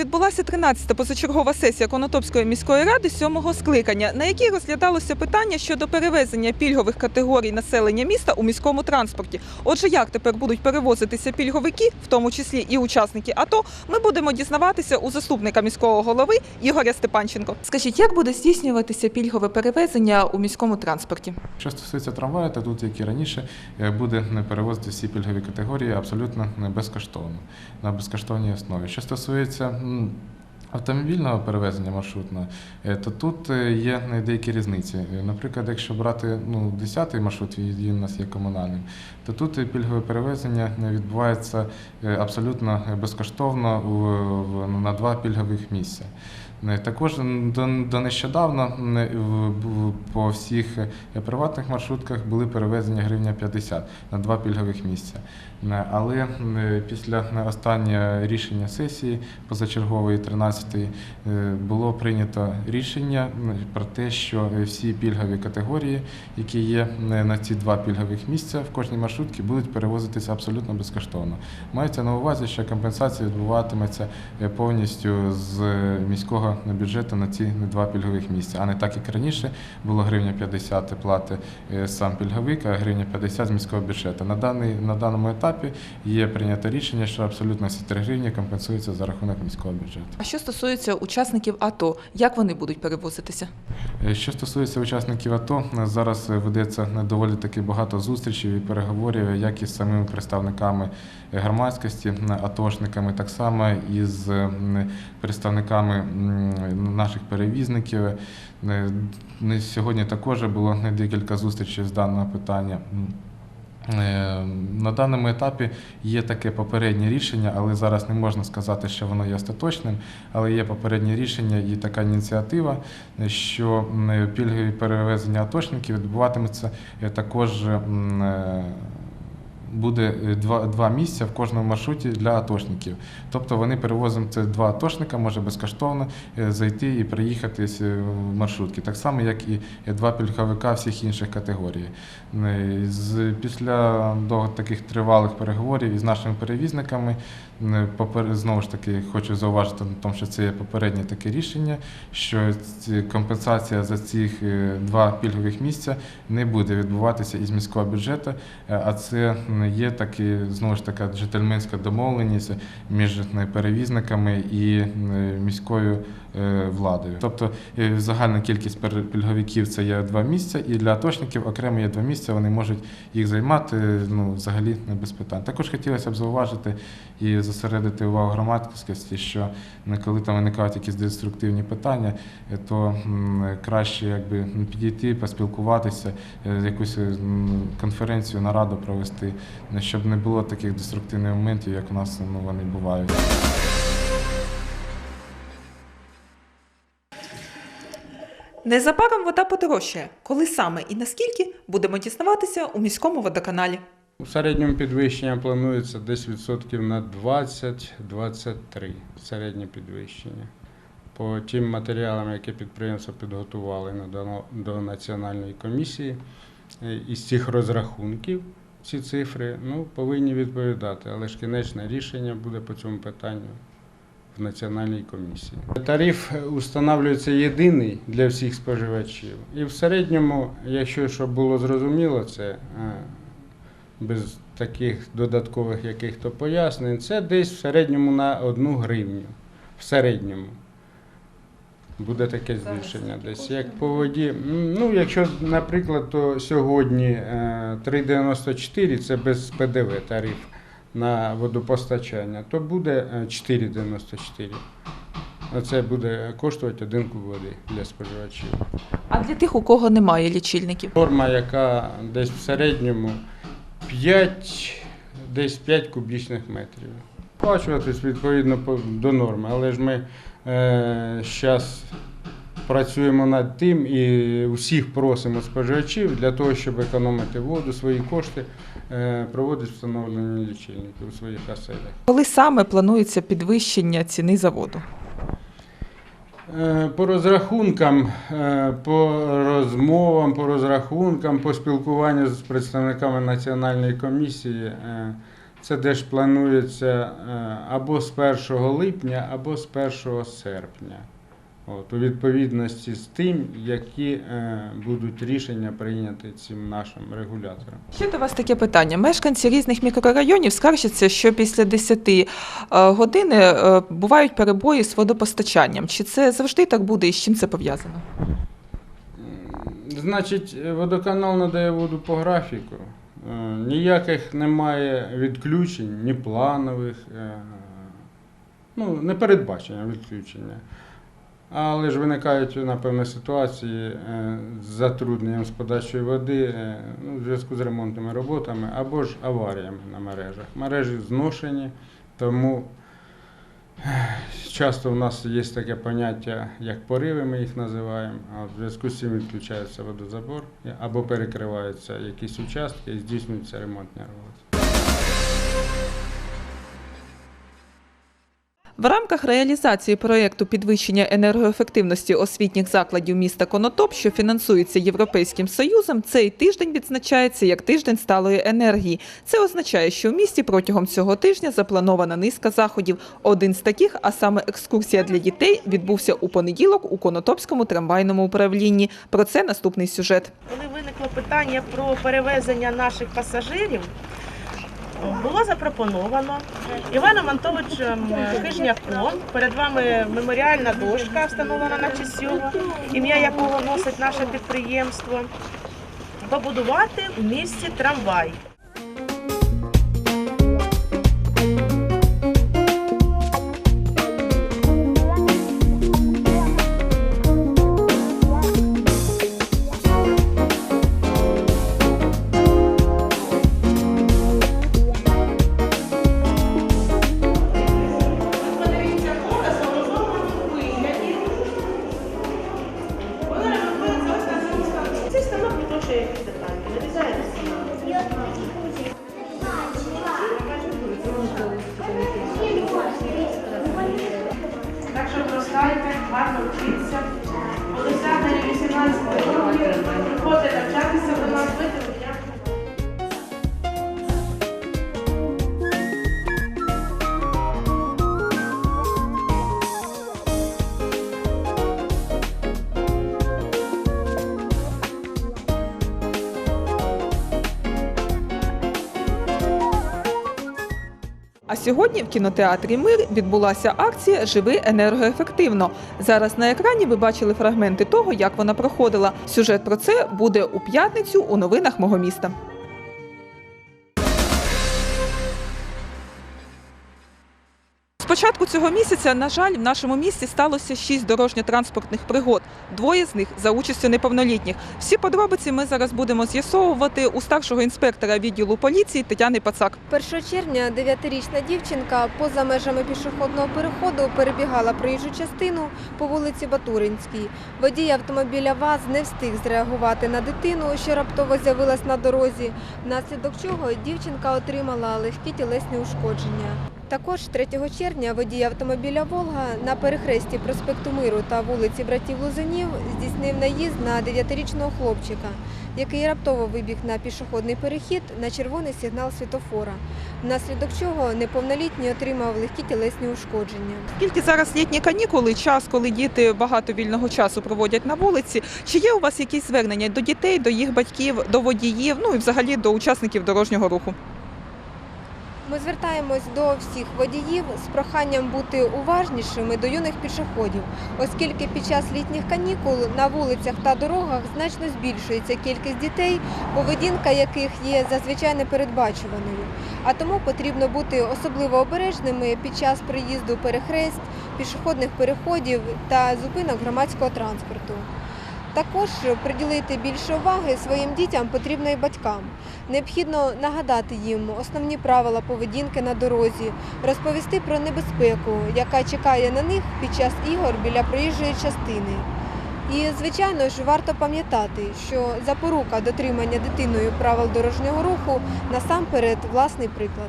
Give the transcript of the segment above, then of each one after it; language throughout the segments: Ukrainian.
відбулася 13-та позачергова сесія Конотопської міської ради сьомого скликання, на якій розглядалося питання щодо перевезення пільгових категорій населення міста у міському транспорті. Отже, як тепер будуть перевозитися пільговики, в тому числі і учасники АТО, ми будемо дізнаватися у заступника міського голови Ігоря Степанченко. Скажіть, як буде здійснюватися пільгове перевезення у міському транспорті? Що стосується трамваю, то тут, як і раніше, е, буде не перевозити всі пільгові категорії абсолютно не безкоштовно на безкоштовній основі. Що стосується автомобільного перевезення маршрутного, е, то тут е, є деякі різниці. Е, Наприклад, якщо брати ну, 10-й маршрут, він у нас є комунальним, то тут пільгове перевезення відбувається абсолютно безкоштовно на два пільгових місця. Також до, нещодавно по всіх приватних маршрутках були перевезення гривня 50 на два пільгових місця. Е, Але е, після е, останнього рішення сесії позачергової 13-ї е, було прийнято рішення про те, що всі пільгові категорії, які є на ці два пільгових місця в кожній маршрутці, будуть перевозитися абсолютно безкоштовно. Мається на увазі, що компенсація відбуватиметься повністю з міського бюджету на ці два пільгових місця, а не так, як раніше було гривня 50 плати сам пільговик, а гривня 50 з міського бюджету. На, даний, на даному етапі є прийнято рішення, що абсолютно всі 3 гривні компенсуються за рахунок міського бюджету. А що стосується учасників АТО, як вони будуть перевозитися? Е, Що стосується учасників АТО, е, зараз е, ведеться доволі таки багато зустрічей і переговорів, як із самими представниками громадськості, атошниками, так само і з е, представниками наших перевізників. Сьогодні також було декілька зустрічей з даного питання. Е, На даному етапі є таке попереднє рішення, але зараз не можна сказати, що воно є остаточним. Але є попереднє рішення і така ініціатива, е, що пільгові перевезення аточників відбуватиметься е, також. Буде е, два, два місця в кожному маршруті для атошників. Тобто вони перевозимо це два атошника, може безкоштовно е, зайти і приїхати е, в маршрутки. Так само, як і два пільговика всіх інших категорій. Після довго таких тривалих переговорів із нашими перевізниками, знову ж таки, хочу зауважити на тому, що це є попереднє таке рішення, що ці- компенсація за цих е, два пільгових місця не буде відбуватися із міського бюджету, е, а це є таки знову ж така джентльменська домовленість між е, перевізниками і міською владою. Тобто е, загальна кількість пільговиків це є два місця, і для атошників окремо є два місця, вони можуть їх займати е, ну, взагалі не без питань. Також хотілося б зауважити і зосередити увагу громадськості, що коли там виникають якісь деструктивні питання, е, то краще якби підійти, поспілкуватися, е, якусь е, конференцію, нараду провести, е, щоб не було таких деструктивних моментів, як у нас ну, вони бувають. Незабаром вода подорожчає. Коли саме і наскільки будемо дізнаватися у міському водоканалі. У середньому підвищення планується десь відсотків на 20-23 середнє підвищення. По тим матеріалам, які підприємство підготували на дано- до національної комісії, е, із цих розрахунків ці цифри ну, повинні відповідати, але ж кінечне рішення буде по цьому питанню в національній комісії. Тариф встановлюється єдиний для всіх споживачів. І в середньому, якщо щоб було зрозуміло, це е, без таких додаткових яких-то пояснень, це десь в середньому на одну гривню. В середньому. Буде таке збільшення десь. Як по воді. Ну, якщо, наприклад, то сьогодні е, 3,94 це без ПДВ тариф на водопостачання, то буде е, 4,94. Оце буде коштувати один куб води для споживачів. А для тих, у кого немає лічильників. Форма, яка десь в середньому 5, десь 5 кубічних метрів. Сплачуватись відповідно до норми, але ж ми зараз працюємо над тим і усіх просимо споживачів для того, щоб економити воду, свої кошти, е, проводити встановлення лічильників у своїх оселях. Коли саме планується підвищення ціни за воду? Е, По розрахункам, е, по розмовам, по розрахункам, по спілкуванню з представниками національної комісії, Це теж планується або з 1 липня, або з 1 серпня. От, у відповідності з тим, які е, будуть рішення прийняті цим нашим регулятором. Ще до вас таке питання. Мешканці різних мікрорайонів скаржаться, що після 10 е, години е, бувають перебої з водопостачанням. Чи це завжди так буде і з чим це пов'язано? Значить, водоканал надає воду по графіку. Е, Ніяких немає відключень, ні планових, ну, не передбачення відключення. Але ж виникають, напевно, ситуації е, з затрудненням з подачою води е, ну, в зв'язку з ремонтними роботами або ж аваріями на мережах. Мережі зношені, тому часто в нас є таке поняття, як пориви, ми їх називаємо, а в зв'язку з цим відключається водозабор або перекриваються якісь участки і здійснюються ремонтні роботи. В рамках реалізації проєкту підвищення енергоефективності освітніх закладів міста Конотоп, що фінансується Європейським Союзом, цей тиждень відзначається як тиждень сталої енергії. Це означає, що в місті протягом цього тижня запланована низка заходів. Один з таких, а саме екскурсія для дітей, відбувся у понеділок у Конотопському трамвайному управлінні. Про це наступний сюжет. Коли виникло питання про перевезення наших пасажирів, було запропоновано Іваном Антоновичем Хижняком. Перед вами меморіальна дошка, встановлена на честь ім'я якого носить наше підприємство. Побудувати в місті трамвай. Сьогодні в кінотеатрі Мир відбулася акція Живи енергоефективно. Зараз на екрані ви бачили фрагменти того, як вона проходила. Сюжет про це буде у п'ятницю у новинах мого міста. Початку цього місяця, на жаль, в нашому місті сталося шість дорожньо-транспортних пригод. Двоє з них за участю неповнолітніх. Всі подробиці ми зараз будемо з'ясовувати у старшого інспектора відділу поліції Тетяни Пацак. 1 червня дев'ятирічна дівчинка поза межами пішохідного переходу перебігала проїжджу частину по вулиці Батуринській. Водій автомобіля ВАЗ не встиг зреагувати на дитину, що раптово з'явилась на дорозі, внаслідок чого дівчинка отримала легкі тілесні ушкодження. Також 3 червня водій автомобіля Волга на перехресті проспекту Миру та вулиці братів Лузинів здійснив наїзд на 9-річного хлопчика, який раптово вибіг на пішохідний перехід на червоний сигнал світофора, внаслідок чого неповнолітній отримав легкі тілесні ушкодження. Оскільки зараз літні канікули, час, коли діти багато вільного часу проводять на вулиці, чи є у вас якісь звернення до дітей, до їх батьків, до водіїв, ну і взагалі до учасників дорожнього руху? Ми звертаємось до всіх водіїв з проханням бути уважнішими до юних пішоходів, оскільки під час літніх канікул на вулицях та дорогах значно збільшується кількість дітей, поведінка яких є зазвичай непередбачуваною. А тому потрібно бути особливо обережними під час приїзду перехрест, пішохідних переходів та зупинок громадського транспорту. Також приділити більше уваги своїм дітям потрібно і батькам. Необхідно нагадати їм основні правила поведінки на дорозі, розповісти про небезпеку, яка чекає на них під час ігор біля проїжджої частини. І, звичайно ж, варто пам'ятати, що запорука дотримання дитиною правил дорожнього руху насамперед власний приклад.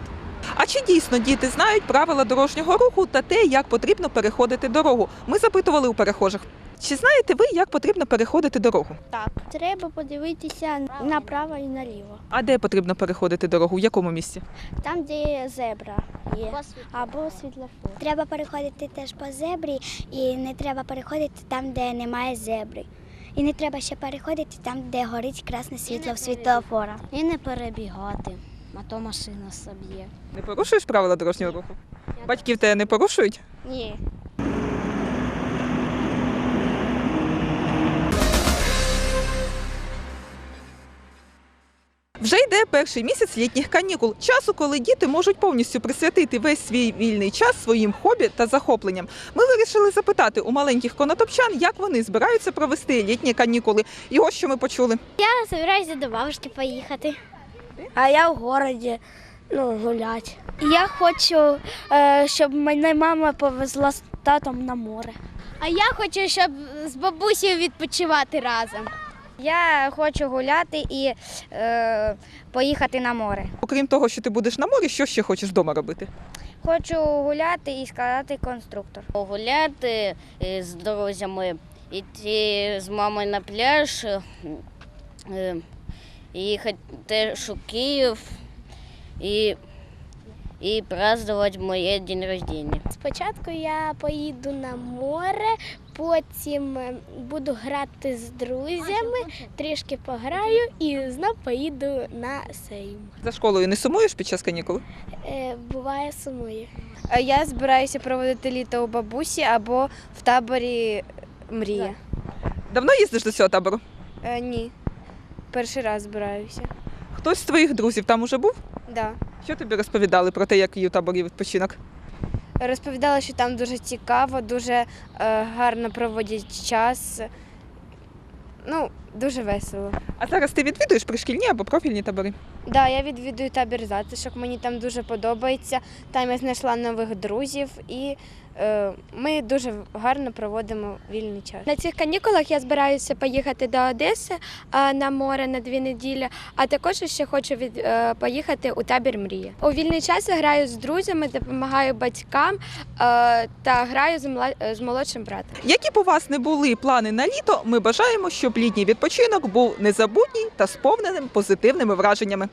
А чи дійсно діти знають правила дорожнього руху та те, як потрібно переходити дорогу? Ми запитували у перехожих. Чи знаєте ви, як потрібно переходити дорогу? Так. Треба подивитися направо і наліво. А де потрібно переходити дорогу? В якому місці? Там, де зебра є. Або світлофор. Треба переходити теж по зебрі, і не треба переходити там, де немає зебри. І не треба ще переходити там, де горить красне світло в світлофора. І не перебігати, а то машина соб'є. Не порушуєш правила дорожнього руху? Батьків тебе не порушують? Ні. Вже йде перший місяць літніх канікул, часу, коли діти можуть повністю присвятити весь свій вільний час своїм хобі та захопленням. Ми вирішили запитати у маленьких конотопчан, як вони збираються провести літні канікули. І ось що ми почули. Я збираюся до бабушки поїхати. А я в городі ну, гуляти. Я хочу, е, щоб мене мама повезла з татом на море. А я хочу, щоб з бабусею відпочивати разом. Я хочу гуляти і е, поїхати на море. Окрім того, що ти будеш на морі, що ще хочеш вдома робити? Хочу гуляти і складати конструктор. гуляти е, з друзями, йти з мамою на пляж, е, їхати теж у Київ і, і празднувати моє день рождения. Спочатку я поїду на море, потім е, буду грати з друзями, трішки пограю і знов поїду на сейм. За школою не сумуєш під час канікул? Е, буває сумує. Я збираюся проводити літо у бабусі або в таборі Мрія. Давно їздиш до цього табору? Е, ні. Перший раз збираюся. Хтось з твоїх друзів там уже був? Да. Що тобі розповідали про те, який у таборі відпочинок? Розповідала, що там дуже цікаво, дуже е, гарно проводять час. Ну, дуже весело. А зараз ти відвідуєш пришкільні або профільні табори? Да, я відвідую табір затишок, мені там дуже подобається. Там я знайшла нових друзів і е, ми дуже гарно проводимо вільний час. На цих канікулах я збираюся поїхати до Одеси на море на дві неділі, а також ще хочу від, е, поїхати у табір мрії. У вільний час я граю з друзями, допомагаю батькам е, та граю з, мла- з молодшим братом. Які б у вас не були плани на літо, ми бажаємо, щоб літній відпочинок був незабутній та сповненим позитивними враженнями.